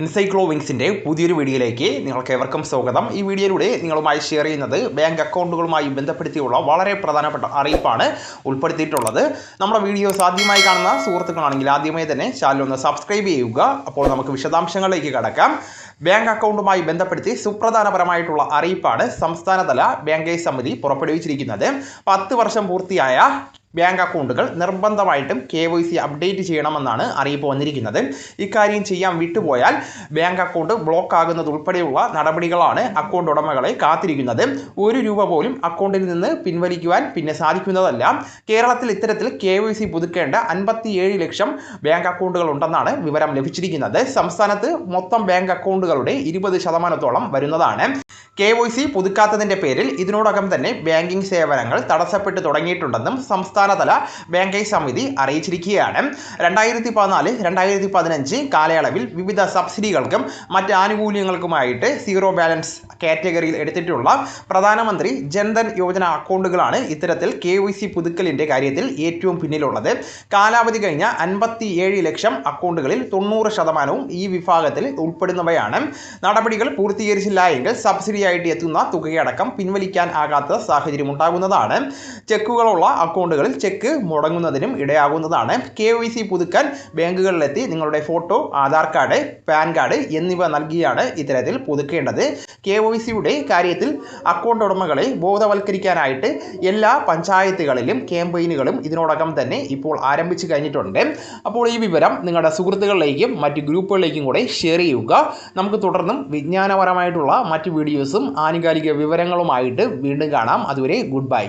ഇൻസൈക്ലോ വിങ്സിന്റെ പുതിയൊരു വീഡിയോയിലേക്ക് നിങ്ങൾക്ക് ഏവർക്കും സ്വാഗതം. ഈ വീഡിയോയിലൂടെ നിങ്ങളുമായി ഷെയർ ചെയ്യുന്നത് ബാങ്ക് അക്കൗണ്ടുകളുമായി ബന്ധപ്പെടുത്തിയുള്ള വളരെ പ്രധാനപ്പെട്ട അറിയിപ്പാണ് ഉൾപ്പെടുത്തിയിട്ടുള്ളത്. നമ്മുടെ വീഡിയോ ആദ്യമായി കാണുന്ന സുഹൃത്തുക്കളാണെങ്കിൽ ആദ്യമായി തന്നെ ചാനൽ ഒന്ന് സബ്സ്ക്രൈബ് ചെയ്യുക. അപ്പോൾ നമുക്ക് വിശദാംശങ്ങളിലേക്ക് കടക്കാം. ബാങ്ക് അക്കൗണ്ടുമായി ബന്ധപ്പെടുത്തി സുപ്രധാനപരമായിട്ടുള്ള അറിയിപ്പാണ് സംസ്ഥാനതല ബാങ്കേഴ്സ് സമിതി പുറപ്പെടുവിച്ചിരിക്കുന്നത്. പത്ത് വർഷം പൂർത്തിയായ ബാങ്ക് അക്കൗണ്ടുകൾ നിർബന്ധമായിട്ടും കെ വൈ സി അപ്ഡേറ്റ് ചെയ്യണമെന്നാണ് അറിയിപ്പ് വന്നിരിക്കുന്നത്. ഇക്കാര്യം ചെയ്യാൻ വിട്ടുപോയാൽ ബാങ്ക് അക്കൗണ്ട് ബ്ലോക്ക് ആകുന്നതുൾപ്പെടെയുള്ള നടപടികളാണ് അക്കൗണ്ട് ഉടമകളെ കാത്തിരിക്കുന്നത്. ഒരു രൂപ പോലും അക്കൗണ്ടിൽ നിന്ന് പിൻവലിക്കുവാൻ പിന്നെ സാധിക്കുന്നതല്ല. കേരളത്തിൽ ഇത്തരത്തിൽ കെ വൈ സി പുതുക്കേണ്ട അൻപത്തിയേഴ് ലക്ഷം ബാങ്ക് അക്കൗണ്ടുകൾ ഉണ്ടെന്നാണ് വിവരം ലഭിച്ചിരിക്കുന്നത്. സംസ്ഥാനത്ത് മൊത്തം ബാങ്ക് അക്കൗണ്ടുകളുടെ ഇരുപത് ശതമാനത്തോളം വരുന്നതാണ്. കെ വൈ സി പുതുക്കാത്തതിന്റെ പേരിൽ ഇതിനോടകം തന്നെ ബാങ്കിംഗ് സേവനങ്ങൾ തടസ്സപ്പെട്ടു തുടങ്ങിയിട്ടുണ്ടെന്നും സംസ്ഥാനതല ബാങ്കിംഗ് സമിതി അറിയിച്ചിരിക്കുകയാണ്. രണ്ടായിരത്തി പതിനാല് രണ്ടായിരത്തി പതിനഞ്ച് കാലയളവിൽ വിവിധ സബ്സിഡികൾക്കും മറ്റ് ആനുകൂല്യങ്ങൾക്കുമായിട്ട് സീറോ ബാലൻസ് കാറ്റഗറിയിൽ എടുത്തിട്ടുള്ള പ്രധാനമന്ത്രി ജൻധൻ യോജന അക്കൗണ്ടുകളാണ് ഇത്തരത്തിൽ കെ വൈ സി പുതുക്കലിന്റെ കാര്യത്തിൽ ഏറ്റവും പിന്നിലുള്ളത്. കാലാവധി കഴിഞ്ഞ അൻപത്തി ഏഴ് ലക്ഷം അക്കൗണ്ടുകളിൽ തൊണ്ണൂറ് ശതമാനവും ഈ വിഭാഗത്തിൽ ഉൾപ്പെടുന്നവയാണ്. നടപടികൾ പൂർത്തീകരിച്ചില്ല എങ്കിൽ സബ്സിഡിയായിട്ട് എത്തുന്ന തുകയടക്കം പിൻവലിക്കാൻ ആകാത്ത സാഹചര്യം ഉണ്ടാകുന്നതാണ്. ചെക്കുകളുള്ള അക്കൗണ്ടുകളിൽ ചെക്ക് മുടങ്ങുന്നതിനും ഇടയാകുന്നതാണ്. കെ വൈ സി പുതുക്കാൻ ബാങ്കുകളിലെത്തി നിങ്ങളുടെ photo Aadhaar card PAN card എന്നിവ നൽകിയാണ് ഇത്തരത്തിൽ പുതുക്കേണ്ടത്. കെ വൈ സിയുടെ കാര്യത്തിൽ അക്കൗണ്ട് ഉടമകളെ ബോധവൽക്കരിക്കാനായിട്ട് എല്ലാ പഞ്ചായത്തുകളിലും ക്യാമ്പയിനുകളും ഇതിനോടകം തന്നെ ഇപ്പോൾ ആരംഭിച്ചു കഴിഞ്ഞിട്ടുണ്ട്. അപ്പോൾ ഈ വിവരം നിങ്ങളുടെ സുഹൃത്തുക്കളിലേക്കും മറ്റ് ഗ്രൂപ്പുകളിലേക്കും കൂടെ ഷെയർ ചെയ്യുക. നമുക്ക് തുടർന്നും വിജ്ഞാനപരമായിട്ടുള്ള മറ്റ് വീഡിയോസും ആനുകാലിക വിവരങ്ങളുമായിട്ട് വീണ്ടും കാണാം. അതുവരെ ഗുഡ് ബൈ.